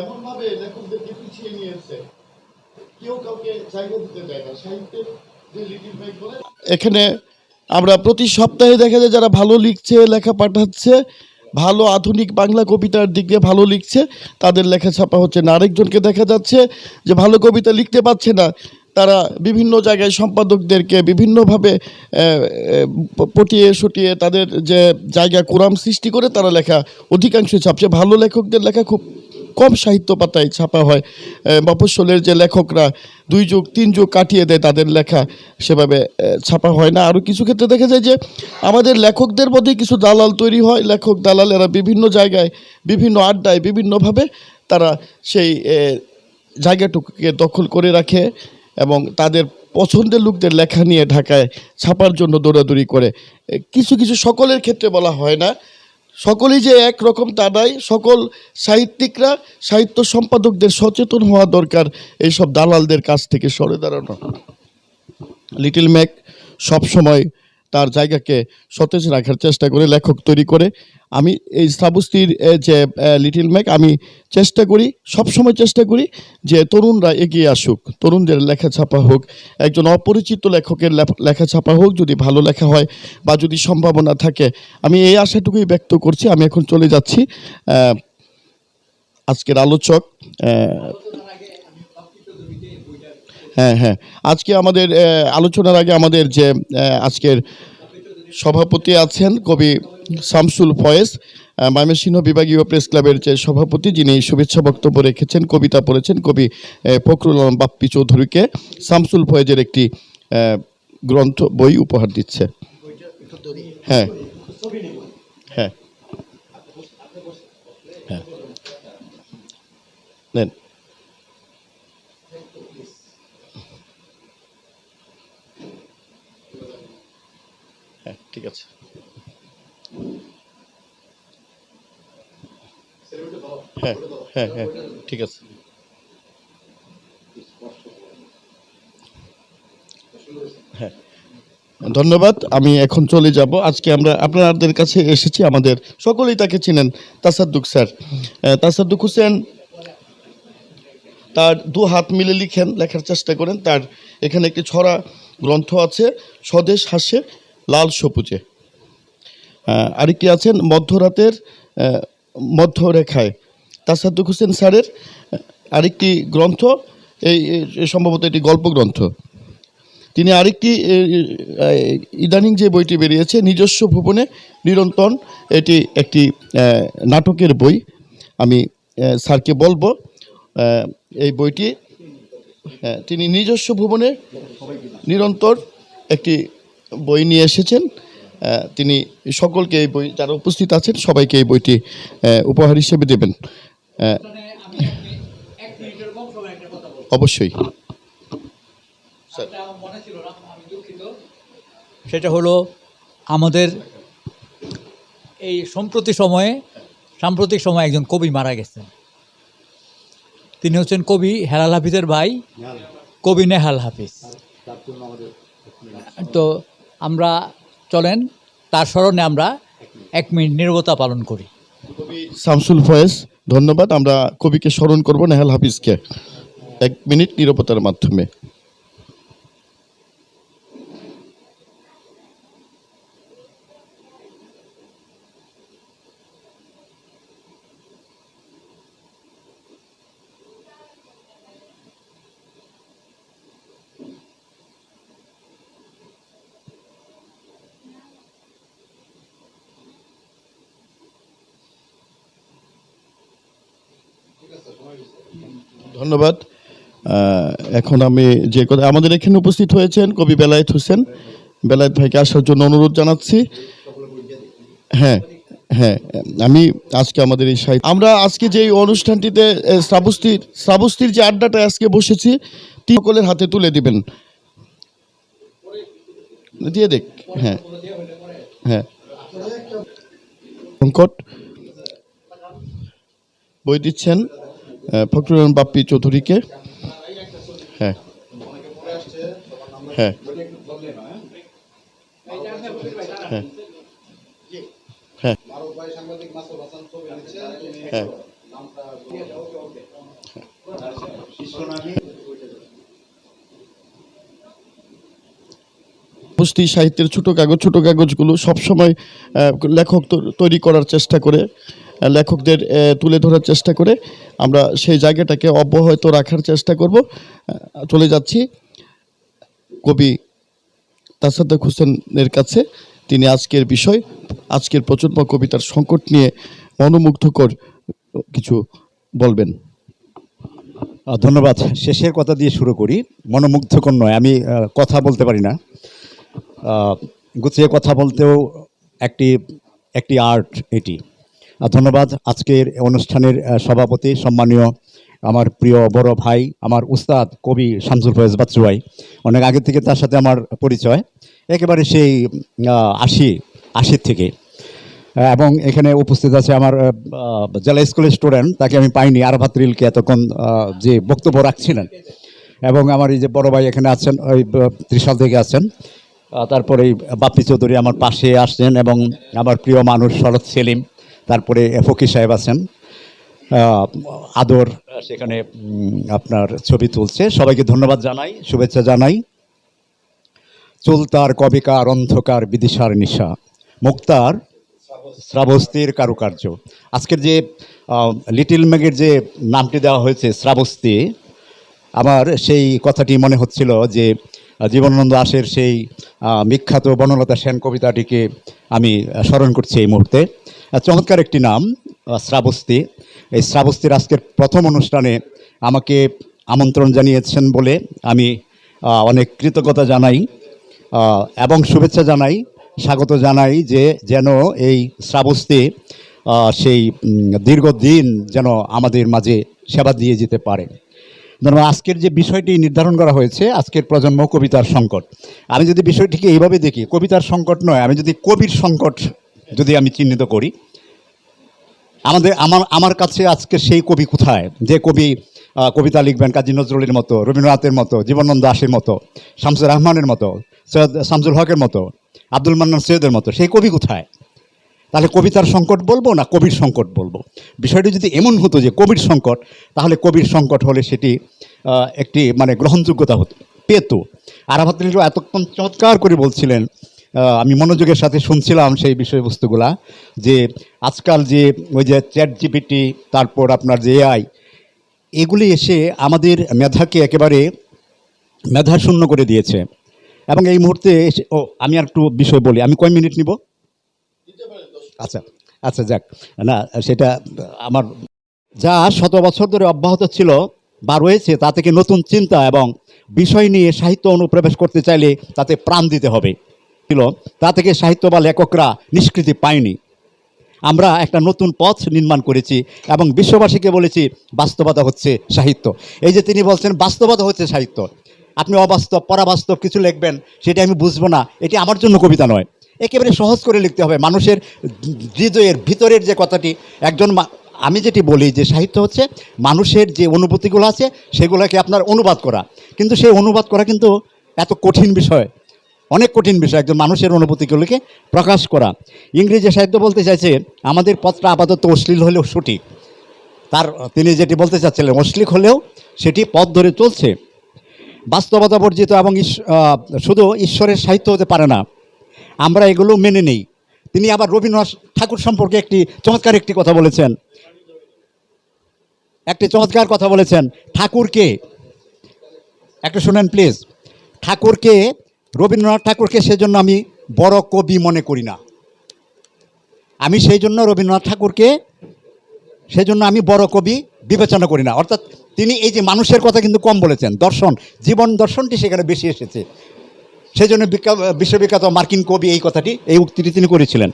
এমন ভাবে লেখকদেরকে পিছিয়ে নিয়েছে কেউ কাউকে জায়গা দিতে দেয় না। সাহিত্যের যে লিটিল ব্যাগ বলে, এখানে আমরা প্রতি সপ্তাহে দেখা যায় যারা ভালো লিখছে, লেখা পাঠাচ্ছে, ভালো আধুনিক বাংলা কবিতার দিক ভালো লিখছে, তাদের লেখা ছাপা হচ্ছে না। আরেকজনকে দেখা যাচ্ছে যে ভালো কবিতা লিখতে পারছে না। তারা বিভিন্ন জায়গায় সম্পাদকদেরকে বিভিন্নভাবে পটিয়ে সটিয়ে তাদের যে জায়গা কোরাম সৃষ্টি করে, তারা লেখা অধিকাংশ ছাপছে। ভালো লেখকদের লেখা খুব কম সাহিত্য পাতায় ছাপা হয়। আহ, মফস্বলের যে লেখকরা দুই যুগ তিন যুগ কাটিয়ে দেয় তাদের লেখা সেভাবে ছাপা হয় না। আরও কিছু ক্ষেত্রে দেখা যায় যে আমাদের লেখকদের মধ্যে কিছু দালাল তৈরি হয়। লেখক দালালেরা বিভিন্ন জায়গায় বিভিন্ন আড্ডায় বিভিন্নভাবে তারা সেই জায়গাটুকুকে দখল করে রাখে এবং তাদের পছন্দের লোকদের লেখা নিয়ে ঢাকায় ছাপার জন্য দৌড়াদৌড়ি করে। কিছু কিছু সকলের ক্ষেত্রে বলা হয় না। সকলেই যে একরকম তা নয়, সকল সাহিত্যিকরা, সাহিত্য সম্পাদকদের সচেতন হওয়া দরকার এইসব দালালদের কাছ থেকে সরে দাঁড়ানো। লিটল ম্যাক সবসময় তার জায়গাকে সতেজ রাখার চেষ্টা করে লেখক তৈরি করে। আমি এই শ্রাবস্তির যে লিটিল ম্যাক আমি চেষ্টা করি, সবসময় চেষ্টা করি যে তরুণরা এগিয়ে আসুক, তরুণদের লেখা ছাপা হোক, একজন অপরিচিত লেখকের লেখা ছাপা হোক, যদি ভালো লেখা হয় বা যদি সম্ভাবনা থাকে। আমি এই আশাটুকুই ব্যক্ত করছি, আমি এখন চলে যাচ্ছি আজকের আলোচক হ্যাঁ হ্যাঁ। আজকে আমাদের আলোচনার আগে আমাদের যে আজকের সভাপতি আছেন কবি শামসুল ফয়েজ ময়মনসিংহ বিভাগীয় প্রেস ক্লাবের যে সভাপতি, যিনি শুভেচ্ছা বক্তব্য রেখেছেন, কবিতা পড়েছেন, কবি ফখরুল আলম বাপ্পি চৌধুরীকে। শামসুল ফয়েজের একটি গ্রন্থ, বই উপহার দিচ্ছে। হ্যাঁ। হ্যাঁ। হ্যাঁ। নেন হ্যাঁ ঠিক আছে হ্যাঁ হ্যাঁ হ্যাঁ ঠিক আছে হ্যাঁ। ধন্যবাদ আমি এখন চলে যাব। আজকে আমরা আপনাদের কাছে এসেছি আমাদের সকলেই তাকে চিনেন তাসাদ্দুক স্যার। আহ, তাসাদ্দুক হোসেন তার দু হাত মিলে লিখেন লেখার চেষ্টা করেন। তার এখানে একটি ছড়া গ্রন্থ আছে স্বদেশ হাসে লাল সবুজে। আরেকটি আছেন মধ্যরাতের মধ্যরেখায়। তাসাদ্দুক হোসেন স্যারের আরেকটি গ্রন্থ এই সম্ভবত এটি গল্প গ্রন্থ তিনি আরেকটি ইদানিং যে বইটি বেরিয়েছে নিজস্ব ভুবনে নিরন্তন এটি একটি নাটকের বই। আমি স্যারকে বলব এই বইটি তিনি নিজস্ব ভুবনে নিরন্তর একটি বই নিয়ে এসেছেন। তিনি সকলকে এই বই যারা উপস্থিত আছেন সবাইকে এই বইটি উপহার হিসেবে দেবেন। অবশ্যই। সেটা হলো আমাদের এই সম্প্রতি সময়ে সাম্প্রতিক সময়ে একজন কবি মারা গেছেন। তিনি হচ্ছেন কবি হেলাল হাফিজের ভাই কবি নেহাল হাফিজ। তো আমরা চলেন তার স্মরণে আমরা এক মিনিট নীরবতা পালন করি। কবি শামসুল ফয়েজ ধন্যবাদ। আমরা কবিকে স্মরণ করব নেহাল হাফিজকে। এক মিনিট নিরাপত্তার মাধ্যমে। ধন্যবাদ। এখন আমি যে কথা আমাদের এখানে উপস্থিত হয়েছেন কবি বেলায়েত হোসেন। বেলায়েত ভাইকে আসার জন্য অনুরোধ জানাচ্ছি। হ্যাঁ হ্যাঁ আমি আজকে আমাদের এই সাহিত্য আমরা আজকে যে অনুষ্ঠানটিতে শ্রাবস্তির শ্রাবস্তির যে আড্ডাটা আজকে বসেছি সকলের হাতে তুলে দিবেন। দিয়ে দেখ হ্যাঁ হ্যাঁ। সংকট বই দিচ্ছেন। ফখরুল বাপ্পি চৌধুরীকে। হ্যাঁ। হ্যাঁ। হ্যাঁ। হ্যাঁ। হ্যাঁ। পুস্তি সাহিত্যের ছোট কাগজ, ছোট কাগজগুলো সবসময় লেখক তৈরি করার চেষ্টা করে। লেখকদের তুলে ধরার চেষ্টা করে। আমরা সেই জায়গাটাকে অব্যাহত রাখার চেষ্টা করব। চলে যাচ্ছি কবি তাসাদ্দাক হোসেনের কাছে। তিনি আজকের বিষয়, আজকের প্রজন্ম কবিতার সংকট নিয়ে মনোমুগ্ধকর কিছু বলবেন। ধন্যবাদ। শেষের কথা দিয়ে শুরু করি। মনোমুগ্ধকর নয়, আমি কথা বলতে পারি না। গুছিয়ে কথা বলতেও একটি একটি আর্ট এটি। ধন্যবাদ। আজকের অনুষ্ঠানের সভাপতি সম্মানীয় আমার প্রিয় বড় ভাই, আমার উস্তাদ কবি শামসুল ফয়েজ বাচ্চুয়াই অনেক আগে থেকে তার সাথে আমার পরিচয়। একেবারে সেই আশি, আশির থেকে। এবং এখানে উপস্থিত আছে আমার জেলা স্কুলের স্টুডেন্ট। তাকে আমি পাইনি আরাফাত রিলকে এতক্ষণ যে বক্তব্য রাখছিলেন। এবং আমার এই যে বড় ভাই এখানে আছেন, ওই ত্রিশাল থেকে আছেন। তারপরে বাপ্পি চৌধুরী আমার পাশে আসছেন এবং আমার প্রিয় মানুষ শরৎ সেলিম। তারপরে ফকির সাহেব আছেন আদর, সেখানে আপনার ছবি তুলছে। সবাইকে ধন্যবাদ জানাই, শুভেচ্ছা জানাই। চুলতার কবিকার, অন্ধকার, বিদিশার নিশা, মুক্তার শ্রাবস্তির কারুকার্য। আজকের যে লিটিল ম্যাগের যে নামটি দেওয়া হয়েছে শ্রাবস্তি আমার সেই কথাটি মনে হচ্ছিল যে, জীবনানন্দ দাশের সেই বিখ্যাত বনলতা সেন কবিতাটিকে আমি স্মরণ করছি এই মুহূর্তে। চমৎকার একটি নাম শ্রাবস্তি। এই শ্রাবস্তির আজকের প্রথম অনুষ্ঠানে আমাকে আমন্ত্রণ জানিয়েছেন বলে আমি অনেক কৃতজ্ঞতা জানাই এবং শুভেচ্ছা জানাই, স্বাগত জানাই যে যেন এই শ্রাবস্তি সেই দীর্ঘদিন যেন আমাদের মাঝে সেবা দিয়ে যেতে পারে। ধরুন আজকের যে বিষয়টি নির্ধারণ করা হয়েছে, আজকের প্রজন্ম কবিতার সংকট। আমি যদি বিষয়টিকে এইভাবে দেখি, কবিতার সংকট নয়, আমি যদি কবির সংকট যদি আমি চিহ্নিত করি, আমাদের, আমার আমার কাছে আজকে সেই কবি কোথায়? যে কবি কবিতা লিখবেন কাজী নজরুলের মতো, রবীন্দ্রনাথের মতো, জীবনানন্দ দাসের মতো, শামসুর রহমানের মতো, সৈয়দ শামসুল হকের মতো, আব্দুল মান্নান সৈয়দের মতো, সেই কবি কোথায়? তাহলে কবিতার সংকট বলব না কবির সংকট বলব? বিষয়টি যদি এমন হতো যে কবির সংকট, তাহলে কবির সংকট হলে সেটি একটি মানে গ্রহণযোগ্যতা হতো, পেত। আরাফাত নীলু এতক্ষণ চমৎকার করে বলছিলেন আমি মনোযোগের সাথে শুনছিলাম সেই বিষয়বস্তুগুলা যে আজকাল যে ওই যে চ্যাট জিপিটি তারপর আপনার যে এআই এগুলি এসে আমাদের মেধাকে একেবারে মেধা শূন্য করে দিয়েছে। এবং এই মুহূর্তে ও, আমি আর একটু বিষয় বলি, আমি কয় মিনিট নিব? আচ্ছা আচ্ছা যাক। না, সেটা আমার যা শত বছর ধরে অব্যাহত ছিল বা রয়েছে, তা থেকে নতুন চিন্তা এবং বিষয় নিয়ে সাহিত্য অনুপ্রবেশ করতে চাইলে তাতে প্রাণ দিতে হবে। ছিল, তা থেকে সাহিত্য বা লেখকরা নিষ্কৃতি পায়নি। আমরা একটা নতুন পথ নির্মাণ করেছি এবং বিশ্ববাসীকে বলেছি, বাস্তবতা হচ্ছে সাহিত্য। এই যে তিনি বলছেন, বাস্তবতা হচ্ছে সাহিত্য। আপনি অবাস্তব, পরাবাস্তব কিছু লিখবেন, সেটা আমি বুঝব না। এটি আমার জন্য কবিতা নয়। একেবারে সহজ করে লিখতে হবে। মানুষের হৃদয়ের ভিতরের যে কথাটি, একজন আমি যেটি বলি যে সাহিত্য হচ্ছে মানুষের যে অনুভূতিগুলো আছে, সেগুলোকে আপনার অনুবাদ করা। কিন্তু সেই অনুবাদ করা কিন্তু এত কঠিন বিষয়। অনেক কঠিন বিষয়, একজন মানুষের অনুভূতিগুলিকে প্রকাশ করা। ইংরেজি সাহিত্য বলতে চাইছে, আমাদের পথটা আপাতত অশ্লীল হলেও সঠিক। তার, তিনি যেটি বলতে চাচ্ছিলেন, অশ্লীল হলেও সেটি পথ ধরে চলছে। বাস্তবতা বর্জিত এবং শুধু ঈশ্বরের সাহিত্য হতে পারে না। আমরা এগুলো মেনে নেই। তিনি আবার রবীন্দ্রনাথ ঠাকুর সম্পর্কে একটি চমৎকার একটি কথা বলেছেন। একটি চমৎকার কথা বলেছেন, ঠাকুরকে, একটা শুনেন প্লিজ, ঠাকুরকে রবীন্দ্রনাথ ঠাকুরকে সেজন্য আমি বড় কবি মনে করি না। আমি সেই জন্য রবীন্দ্রনাথ ঠাকুরকে সেজন্য আমি বড় কবি বিবেচনা করি না। অর্থাৎ তিনি এই যে মানুষের কথা কিন্তু কম বলেছেন। দর্শন, জীবন দর্শনটি সেখানে বেশি এসেছে। সেজন্য বিখ্যা- বিশ্ববিখ্যাত মার্কিন কবি এই কথাটি, এই উক্তিটি তিনি করেছিলেন।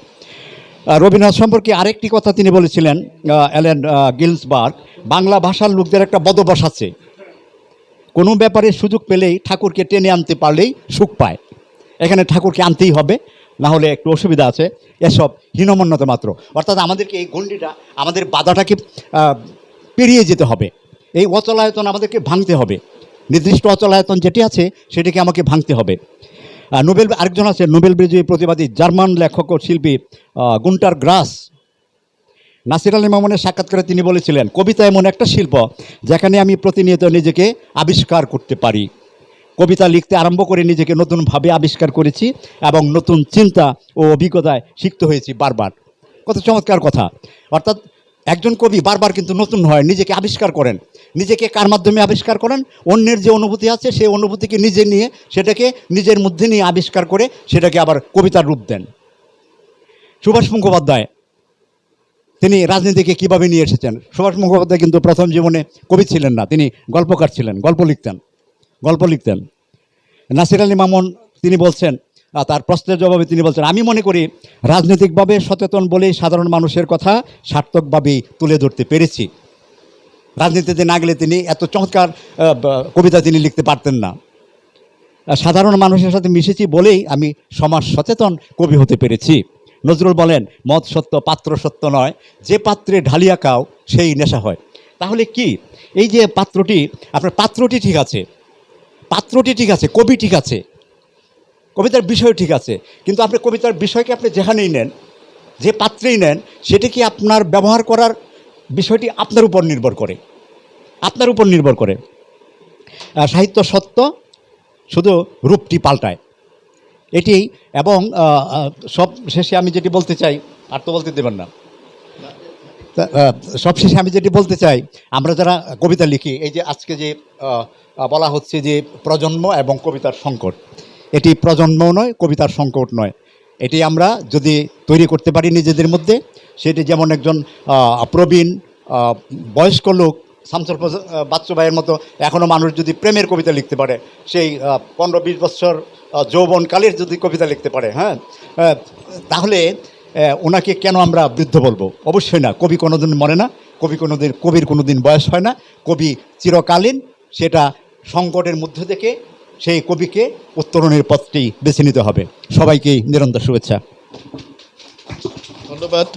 রবীন্দ্রনাথ সম্পর্কে আরেকটি কথা তিনি বলেছিলেন অ্যালেন গিলসবার্গ, বাংলা ভাষার লোকদের একটা বদভ্যাস আছে। কোনো ব্যাপারে সুযোগ পেলেই ঠাকুরকে টেনে আনতে পারলেই সুখ পায়। এখানে ঠাকুরকে আনতেই হবে, না হলে একটু অসুবিধা আছে। এসব হীনমন্যতা মাত্র। অর্থাৎ আমাদেরকে এই গণ্ডিটা, আমাদের বাধাটাকে পেরিয়ে যেতে হবে। এই অচলায়তন আমাদেরকে ভাঙতে হবে। নির্দিষ্ট অচলায়তন যেটি আছে, সেটিকে আমাকে ভাঙতে হবে। নোবেল, আরেকজন আছে, নোবেল বিজয়ী প্রতিবাদী জার্মান লেখক ও শিল্পী গুন্টার গ্রাস। নাসির আলী মামুনের সাক্ষাৎকারে তিনি বলেছিলেন, কবিতা এমন একটা শিল্প যেখানে আমি প্রতিনিয়ত নিজেকে আবিষ্কার করতে পারি। কবিতা লিখতে আরম্ভ করে নিজেকে নতুনভাবে আবিষ্কার করেছি এবং নতুন চিন্তা ও অভিজ্ঞতায় শিখতে হয়েছি বারবার। কত চমৎকার কথা। অর্থাৎ একজন কবি বারবার কিন্তু নতুন হয়, নিজেকে আবিষ্কার করেন। নিজেকে কার মাধ্যমে আবিষ্কার করেন? অন্যের যে অনুভূতি আছে সেই অনুভূতিকে নিজে নিয়ে, সেটাকে নিজের মধ্যে নিয়ে আবিষ্কার করে সেটাকে আবার কবিতার রূপ দেন। সুভাষ মুখোপাধ্যায় তিনি রাজনীতিকে কীভাবে নিয়ে এসেছেন? সুভাষ মুখোপাধ্যায় কিন্তু প্রথম জীবনে কবি ছিলেন না, তিনি গল্পকার ছিলেন, গল্প লিখতেন গল্প লিখতেন। নাসির আলী মামুন, তিনি বলছেন তার প্রশ্নের জবাবে তিনি বলছেন, আমি মনে করি রাজনৈতিকভাবে সচেতন বলেই সাধারণ মানুষের কথা সার্থকভাবেই তুলে ধরতে পেরেছি। রাজনীতিতে না গেলে তিনি এত চমৎকার কবিতা তিনি লিখতে পারতেন না। সাধারণ মানুষের সাথে মিশেছি বলেই আমি সমাজ সচেতন কবি হতে পেরেছি। নজরুল বলেন, মদ সত্য, পাত্র সত্য নয়। যে পাত্রে ঢালিয়া খাও, সেই নেশা হয়। তাহলে কি? এই যে পাত্রটি, আপনার পাত্রটি ঠিক আছে। পাত্রটি ঠিক আছে, কবি ঠিক আছে। কবিতার বিষয় ঠিক আছে। কিন্তু আপনি কবিতার বিষয়কে আপনি যেখানেই নেন, যে পাত্রেই নেন, সেটা কি আপনার ব্যবহার করার বিষয়টি আপনার উপর নির্ভর করে? আপনার উপর নির্ভর করে। সাহিত্য সত্য, শুধু রূপটি পাল্টায়। এটি এবং সব শেষে আমি যেটি বলতে চাই, আর তো বলতে দেবেন না। সবশেষে আমি যেটি বলতে চাই, আমরা যারা কবিতা লিখি, এই যে আজকে যে বলা হচ্ছে যে প্রজন্ম এবং কবিতার সংকট, এটি প্রজন্মও নয়, কবিতার সংকট নয়। এটি আমরা যদি তৈরি করতে পারি নিজেদের মধ্যে, সেটি যেমন একজন প্রবীণ বয়স্ক লোক শামসুল বাচ্চু ভাইয়ের মতো এখনও মানুষ যদি প্রেমের কবিতা লিখতে পারে, সেই পনেরো বিশ বছর যৌবনকালের যদি কবিতা লিখতে পারে হ্যাঁ? তাহলে ওনাকে কেন আমরা বৃদ্ধ বলব? অবশ্যই না। কবি কোনোদিন মরে না। কবি কোনোদিন, কবির কোনোদিন বয়স হয় না। কবি চিরকালীন সেটা সংকটের মধ্যে থেকে সেই কবিকে উত্তরণের পথটি বেছে নিতে হবে। সবাইকেই নিরন্তর শুভেচ্ছা। ধন্যবাদ।